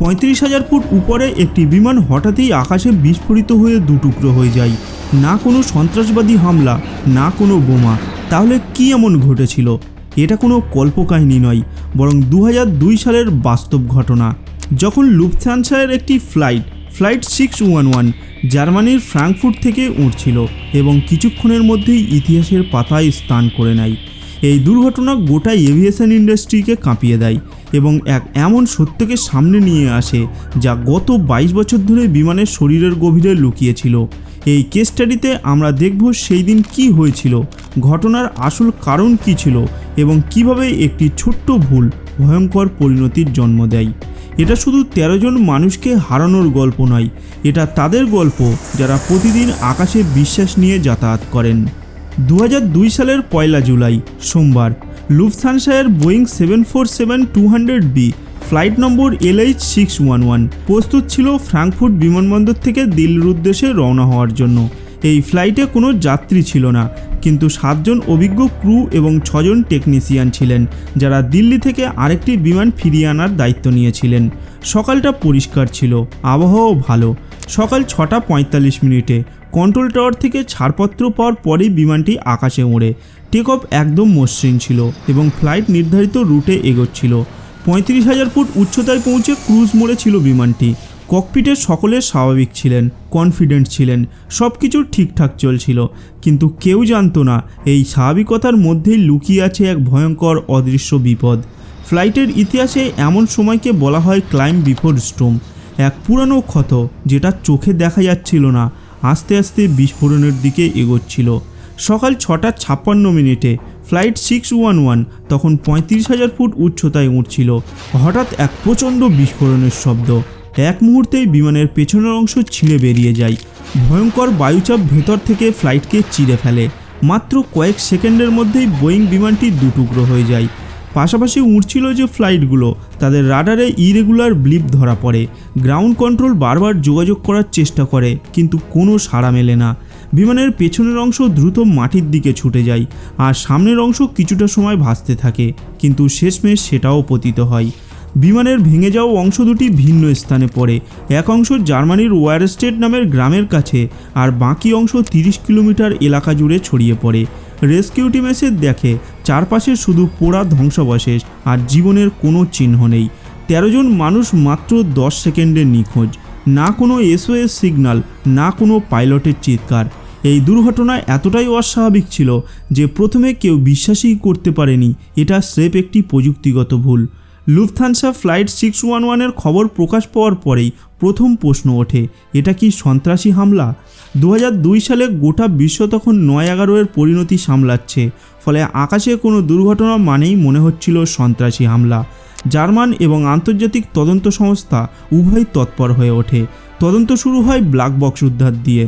পঁয়ত্রিশ হাজার ফুট উপরে একটি বিমান হঠাৎই আকাশে বিস্ফোরিত হয়ে দুটুকরো হয়ে যায়। না কোনো সন্ত্রাসবাদী হামলা, না কোনো বোমা। তাহলে কি এমন ঘটেছিল? এটা কোনো কল্পকাহিনী নয়, বরং দু হাজার দুই সালের বাস্তব ঘটনা। যখন লুফথ্যানসায়ের একটি flight flight six one one, জার্মানির ফ্রাঙ্কফুর্ট থেকে উঠছিল এবং কিছুক্ষণের মধ্যেই ইতিহাসের পাতায় স্থান করে নেয়। এই দুর্ঘটনা গোটা এভিয়েশন ইন্ডাস্ট্রিকে কাঁপিয়ে দেয় এবং এক এমন সত্যকে সামনে নিয়ে আসে যা গত বাইশ বছর ধরে বিমানের শরীরের গভীরে লুকিয়েছিল। এই কেস স্টাডিতে আমরা দেখব সেই দিন কি হয়েছিল, ঘটনার আসল কারণ কি ছিল এবং কীভাবে একটি ছোট্ট ভুল ভয়ঙ্কর পরিণতির জন্ম দেয়। এটা শুধু তেরো জন মানুষকে হারানোর গল্প নয়, এটা তাদের গল্প যারা প্রতিদিন আকাশে বিশ্বাস নিয়ে যাতায়াত করেন। দু হাজার দুই সালের পয়লা জুলাই, সোমবার। লুফথানসায়ের Boeing seven four seven two hundred B, flight number LH six one one. প্রস্তুত ছিল ফ্রাঙ্কফুর্ট বিমানবন্দর থেকে দিল্লির উদ্দেশ্যে রওনা হওয়ার জন্য। এই ফ্লাইটে কোনো যাত্রী ছিল না, কিন্তু সাতজন অভিজ্ঞ ক্রু এবং ছজন টেকনিশিয়ান ছিলেন, যারা দিল্লি থেকে আরেকটি বিমান ফিরিয়ে আনার দায়িত্ব নিয়েছিলেন। সকালটা পরিষ্কার ছিল, আবহাওয়াও ভালো। সকাল ছটা পঁয়তাল্লিশ মিনিটে কন্ট্রোল টাওয়ার থেকে ছাড়পত্র পাওয়ার পরেই বিমানটি আকাশে ওড়ে। টেক অফ একদম মসৃণ ছিল এবং ফ্লাইট নির্ধারিত রুটে এগোচ্ছিল। পঁয়ত্রিশ হাজার ফুট উচ্চতায় পৌঁছে ক্রুজ মোড়ে ছিল বিমানটি। ককপিটের সকলে স্বাভাবিক ছিলেন কনফিডেন্ট ছিলেন সব কিছু ঠিকঠাক চলছিল। কিন্তু কেউ জানতো না, এই স্বাভাবিকতার মধ্যেই লুকিয়ে আছে এক ভয়ঙ্কর অদৃশ্য বিপদ। ফ্লাইটের ইতিহাসে এমন সময়কে বলা হয় ক্লাইম বিফোর স্টোম এক পুরানো ক্ষত যেটা চোখে দেখা যাচ্ছিল না। আস্তে আস্তে বিস্ফোরণের দিকে এগোচ্ছিল। সকাল ছটা ছাপ্পান্ন মিনিটে ফ্লাইট সিক্স ওয়ান ওয়ান তখন পঁয়ত্রিশ হাজার ফুট উচ্চতায় উঠছিল। হঠাৎ এক প্রচণ্ড বিস্ফোরণের শব্দ। এক মুহূর্তেই বিমানের পেছনের অংশ ছিঁড়ে বেরিয়ে যায়। ভয়ঙ্কর বায়ুচাপ ভেতর থেকে ফ্লাইটকে চিরে ফেলে। মাত্র কয়েক সেকেন্ডের মধ্যেই বোয়িং বিমানটি দুটুকরো হয়ে যায়। পাশাপাশি উড়ছিল যে ফ্লাইটগুলো, তাদের রাডারে ইরেগুলার ব্লিপ ধরা পড়ে। গ্রাউন্ড কন্ট্রোল বারবার যোগাযোগ করার চেষ্টা করে, কিন্তু কোনো সাড়া মেলে না। বিমানের পেছনের অংশ দ্রুত মাটির দিকে ছুটে যায়, আর সামনের অংশ কিছুটা সময় ভাসতে থাকে, কিন্তু শেষমেশ সেটাও পতিত হয়। বিমানের ভেঙে যাওয়া অংশ দুটি ভিন্ন স্থানে পড়ে, এক অংশ জার্মানির ওয়ারস্টেড নামের গ্রামের কাছে, আর বাকি অংশ তিরিশ কিলোমিটার এলাকা জুড়ে ছড়িয়ে পড়ে। রেস্কিউ টিম এসে দেখে চারপাশে শুধু পোড়া ধ্বংসাবশেষ আর জীবনের কোনো চিহ্ন নেই। তেরো জন মানুষ মাত্র দশ সেকেন্ডে নিখোঁজ। না কোনো এসওএস সিগন্যাল না কোনো পাইলটের চিৎকার। এই দুর্ঘটনা এতটাই অস্বাভাবিক ছিল যে প্রথমে কেউ বিশ্বাসই করতে পারেনি। এটা স্রেফ একটি প্রযুক্তিগত ভুল। লুফথানসা ফ্লাইট সিক্স ওয়ান ওয়ানের খবর প্রকাশ পাওয়ার পরেই প্রথম প্রশ্ন ওঠে, এটা কি সন্ত্রাসী হামলা? দু হাজার দুই সালে গোটা বিশ্ব তখন নয় এগারো এর পরিণতি সামলাচ্ছে, ফলে আকাশে কোনো দুর্ঘটনা মানেই মনে হচ্ছিল সন্ত্রাসী হামলা। জার্মান এবং আন্তর্জাতিক তদন্ত সংস্থা উভয় তৎপর হয়ে ওঠে। তদন্ত শুরু হয় ব্ল্যাক বক্স উদ্ধার দিয়ে।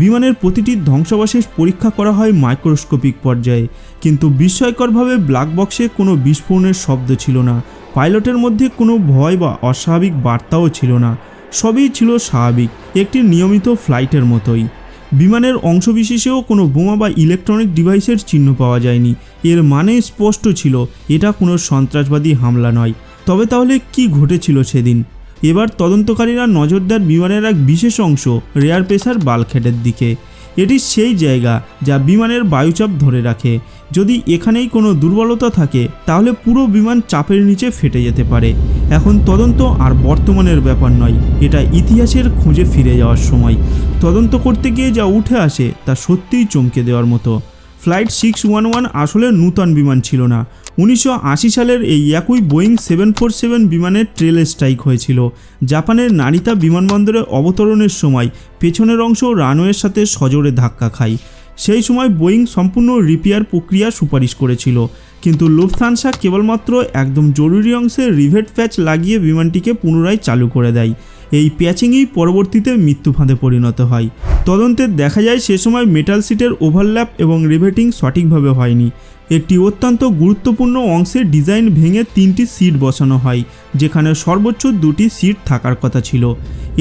বিমানের প্রতিটি ধ্বংসাবশেষ পরীক্ষা করা হয় মাইক্রোস্কোপিক পর্যায়ে, কিন্তু বিস্ময়করভাবে ব্ল্যাক বক্সে কোনো বিস্ফোরণের শব্দ ছিল না। পাইলটের মধ্যে কোনো ভয় বা অস্বাভাবিক বার্তাও ছিল না। সবই ছিল স্বাভাবিক, একটি নিয়মিত ফ্লাইটের মতোই। বিমানের অংশবিশেষেও কোনো বোমা বা ইলেকট্রনিক ডিভাইসের চিহ্ন পাওয়া যায়নি। এর মানে স্পষ্ট ছিল, এটা কোনো সন্ত্রাসবাদী হামলা নয়। তবে তাহলে কি ঘটেছিল সেদিন? এবার তদন্তকারীরা নজর দেন বিমানের এক বিশেষ অংশ, রেয়ার প্রেসার বালখেটের দিকে। এটি সেই জায়গা যা বিমানের বায়ুচাপ ধরে রাখে। যদি এখানেই কোনো দুর্বলতা থাকে, তাহলে পুরো বিমান চাপের নিচে ফেটে যেতে পারে। এখন তদন্ত আর বর্তমানের ব্যাপার নয়, এটা ইতিহাসের খুঁজে ফিরে যাওয়ার সময়। তদন্ত করতে গিয়ে যা উঠে আসে, তা সত্যিই চমকে দেওয়ার মতো। ফ্লাইট সিক্স ওয়ান ওয়ান আসলে নূতন বিমান ছিল না। উনিশশো আশি সালের এই একই বোয়িং সেভেন ফোর সেভেন বিমানের ট্রেল স্ট্রাইক হয়েছিল। জাপানের নারিতা বিমানবন্দরে অবতরণের সময় পেছনের অংশ রানওয়ের সাথে সজোরে ধাক্কা খায়। সেই সময় বোয়িং সম্পূর্ণ রিপেয়ার প্রক্রিয়া সুপারিশ করেছিল। কিন্তু লুফথানসা কেবলমাত্র একদম জরুরি অংশে রিভেট প্যাচ লাগিয়ে বিমানটিকে পুনরায় চালু করে দেয়। এই প্যাচিংই পরবর্তীতে মৃত্যু ফাঁদে পরিণত হয়। তদন্তে দেখা যায় সে সময় মেটাল সিটের ওভারল্যাপ এবং রিভেটিং সঠিকভাবে হয়নি। একটি অত্যন্ত গুরুত্বপূর্ণ অংশের ডিজাইন ভেঙে তিনটি সিট বসানো হয়, যেখানে সর্বোচ্চ দুটি সিট থাকার কথা ছিল।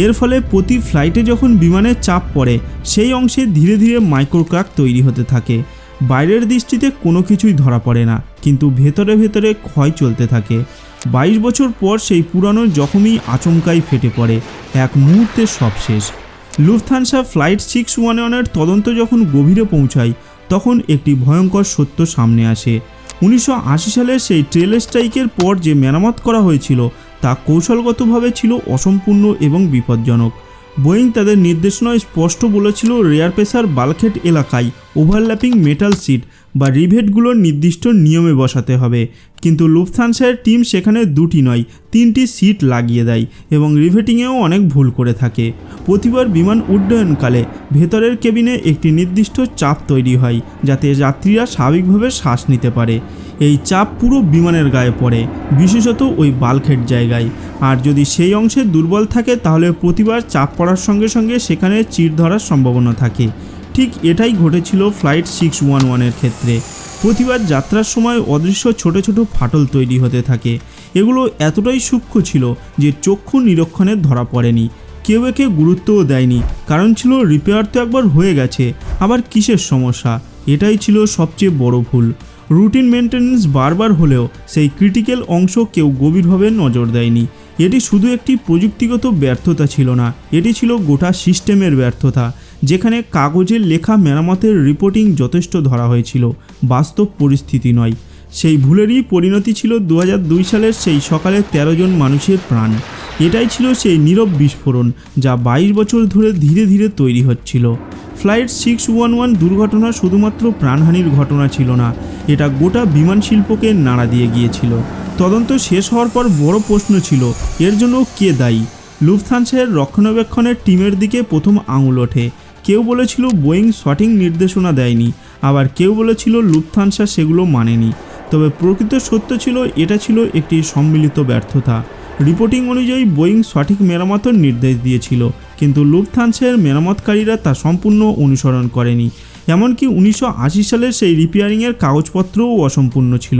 এর ফলে প্রতি ফ্লাইটে যখন বিমানের চাপ পড়ে, সেই অংশে ধীরে ধীরে মাইক্রোক্রাক তৈরি হতে থাকে। বাইরের দৃষ্টিতে কোনো কিছুই ধরা পড়ে না, কিন্তু ভেতরে ভেতরে ক্ষয় চলতে থাকে। বাইশ বছর পর সেই পুরানো জখমই আচমকাই ফেটে পড়ে। এক মুহূর্তে সব শেষ লুফথানসা ফ্লাইট সিক্স ওয়ান ওয়ানের তদন্ত যখন গভীরে পৌঁছায়, তখন একটি ভয়ঙ্কর সত্য সামনে আসে। উনিশশো আশি সালের সেই ট্রেল স্ট্রাইকের পর যে মেরামত করা হয়েছিল, তা কৌশলগতভাবে ছিল অসম্পূর্ণ এবং বিপজ্জনক। বোয়িং তাদের নির্দেশনায় স্পষ্ট বলেছিল রেয়ার প্রেসার বালখেট এলাকায় ওভারল্যাপিং মেটাল সিট বা রিভেটগুলোর নির্দিষ্ট নিয়মে বসাতে হবে। কিন্তু লুফথানসায়ের টিম সেখানে দুটি নয়, তিনটি সিট লাগিয়ে দেয় এবং রিভেটিংয়েও অনেক ভুল করে থাকে। প্রতিবার বিমান উড্ডয়নকালে ভেতরের কেবিনে একটি নির্দিষ্ট চাপ তৈরি হয়, যাতে যাত্রীরা স্বাভাবিকভাবে শ্বাস নিতে পারে। এই চাপ পুরো বিমানের গায়ে পড়ে, বিশেষত ওই বালখেট জায়গায়। আর যদি সেই অংশে দুর্বল থাকে, তাহলে প্রতিবার চাপ পড়ার সঙ্গে সঙ্গে সেখানে চির ধরার সম্ভাবনা থাকে। ঠিক এটাই ঘটেছিল ফ্লাইট সিক্স ওয়ান ওয়ানের ক্ষেত্রে। প্রতিবার যাত্রার সময় অদৃশ্য ছোট ছোট ফাটল তৈরি হতে থাকে। এগুলো এতটাই সূক্ষ্ম ছিল যে চক্ষু নিরীক্ষণে ধরা পড়েনি। কেউ একে গুরুত্বও দেয়নি। কারণ ছিল রিপেয়ার তো একবার হয়ে গেছে, আবার কিসের সমস্যা? এটাই ছিল সবচেয়ে বড় ভুল। রুটিন মেনটেন্যান্স বারবার হলেও সেই ক্রিটিক্যাল অংশ কেউ গভীরভাবে নজর দেয়নি। এটি শুধু একটি প্রযুক্তিগত ব্যর্থতা ছিল না, এটি ছিল গোটা সিস্টেমের ব্যর্থতা। যেখানে কাগজের লেখা মেরামতের রিপোর্টিং যথেষ্ট ধরা হয়েছিল। বাস্তব পরিস্থিতি নয়। সেই ভুলেরই পরিণতি ছিল দু হাজার দুই সালের সেই সকালে ১৩ জন মানুষের প্রাণ। এটাই ছিল সেই নীরব বিস্ফোরণ যা বাইশ বছর ধরে ধীরে ধীরে তৈরি হচ্ছিল। ফ্লাইট সিক্স ওয়ান ওয়ান দুর্ঘটনা শুধুমাত্র প্রাণহানির ঘটনা ছিল না, এটা গোটা বিমান শিল্পকে নাড়া দিয়ে গিয়েছিল। তদন্ত শেষ হওয়ার পর বড় প্রশ্ন ছিল, এর জন্য কে দায়ী? লুফথানসের রক্ষণাবেক্ষণের টিমের দিকে প্রথম আঙুল ওঠে। কেউ বলেছিল বোয়িং সঠিক নির্দেশনা দেয়নি, আবার কেউ বলেছিল লুফথানসা সেগুলো মানেনি। তবে প্রকৃত সত্য ছিল, এটা ছিল একটি সম্মিলিত ব্যর্থতা। রিপোর্টিং অনুযায়ী বোয়িং সঠিক মেরামতের নির্দেশ দিয়েছিল, কিন্তু লুফথানসের মেরামতকারীরা তা সম্পূর্ণ অনুসরণ করেনি। এমনকি উনিশশো আশি সালের সেই রিপেয়ারিংয়ের কাগজপত্রও অসম্পূর্ণ ছিল।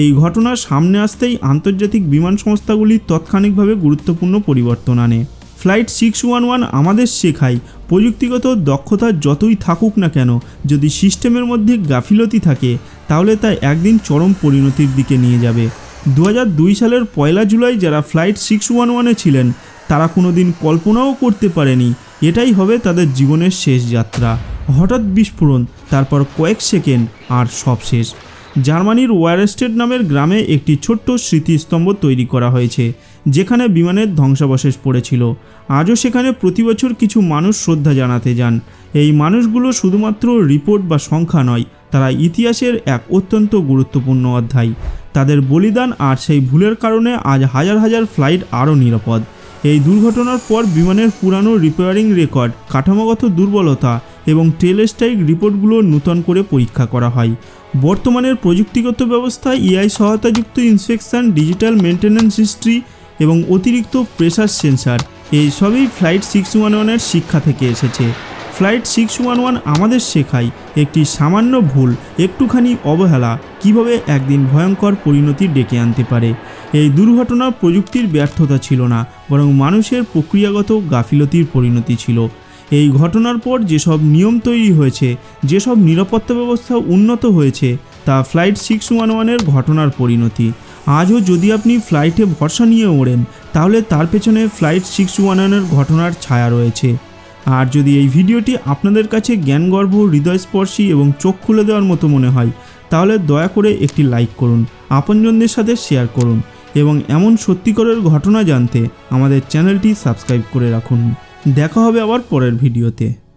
এই ঘটনার সামনে আসতেই আন্তর্জাতিক বিমান সংস্থাগুলি তাৎক্ষণিকভাবে গুরুত্বপূর্ণ পরিবর্তন আনে। ফ্লাইট সিক্স ওয়ান ওয়ান আমাদের শেখায় প্রযুক্তিগত দক্ষতা যতই থাকুক না কেন, যদি সিস্টেমের মধ্যে গাফিলতি থাকে, তাহলে তা একদিন চরম পরিণতির দিকে নিয়ে যাবে। দু হাজার দুই সালের পয়লা জুলাই যারা ফ্লাইট সিক্স ওয়ান ওয়ানে ছিলেন, তারা কোনোদিন কল্পনাও করতে পারেনি, এটাই হবে তাদের জীবনের শেষ যাত্রা। হঠাৎ বিস্ফোরণ, তারপর কয়েক সেকেন্ড আর সব শেষ। জার্মানির ওয়ারেস্টেড নামের গ্রামে একটি ছোট্ট স্মৃতিস্তম্ভ তৈরি করা হয়েছে। যেখানে বিমানের ধ্বংসাবশেষ পড়েছিল। আজও সেখানে প্রতি বছর কিছু মানুষ শ্রদ্ধা জানাতে যান। এই মানুষগুলো শুধুমাত্র রিপোর্ট বা সংখ্যা নয়, তারা ইতিহাসের এক অত্যন্ত গুরুত্বপূর্ণ অধ্যায়। তাদের বলিদান আর সেই ভুলের কারণে আজ হাজার হাজার ফ্লাইট আরও নিরাপদ। এই দুর্ঘটনার পর বিমানের পুরানো রিপেয়ারিং রেকর্ড, কাঠামোগত দুর্বলতা এবং টেলেস্টাইক রিপোর্টগুলো নূতন করে পরীক্ষা করা হয়। বর্তমানের প্রযুক্তিগত ব্যবস্থায় এআই সহায়তাযুক্ত ইন্সপেকশন ডিজিটাল মেনটেন্যান্স হিস্ট্রি এবং অতিরিক্ত প্রেসার সেন্সার এই সবই ফ্লাইট সিক্স ওয়ান ওয়ানের শিক্ষা থেকে এসেছে। ফ্লাইট সিক্স ওয়ান ওয়ান আমাদের শেখায় একটি সামান্য ভুল, একটুখানি অবহেলা, কীভাবে একদিন ভয়ঙ্কর পরিণতি ডেকে আনতে পারে। এই দুর্ঘটনা প্রযুক্তির ব্যর্থতা ছিল না, বরং মানুষের প্রক্রিয়াগত গাফিলতির পরিণতি ছিল। এই ঘটনার পর যেসব নিয়ম তৈরি হয়েছে, যেসব নিরাপত্তা ব্যবস্থা উন্নত হয়েছে, তা ফ্লাইট সিক্স ওয়ান ওয়ানের ঘটনার পরিণতি। আজও যদি আপনি ফ্লাইটে ভরসা নিয়ে ওড়েন, তাহলে তার পেছনে ফ্লাইট সিক্স ওয়ান ওয়ানের ঘটনার ছায়া রয়েছে। আর যদি এই ভিডিওটি আপনাদের কাছে জ্ঞানগর্ভ, হৃদয়স্পর্শী এবং চোখ খুলে দেওয়ার মতো মনে হয়, তাহলে দয়া করে একটি লাইক করুন, আপনজনদের সাথে শেয়ার করুন এবং এমন সত্যিকারের ঘটনা জানতে আমাদের চ্যানেলটি সাবস্ক্রাইব করে রাখুন। দেখা হবে আবার পরের ভিডিওতে।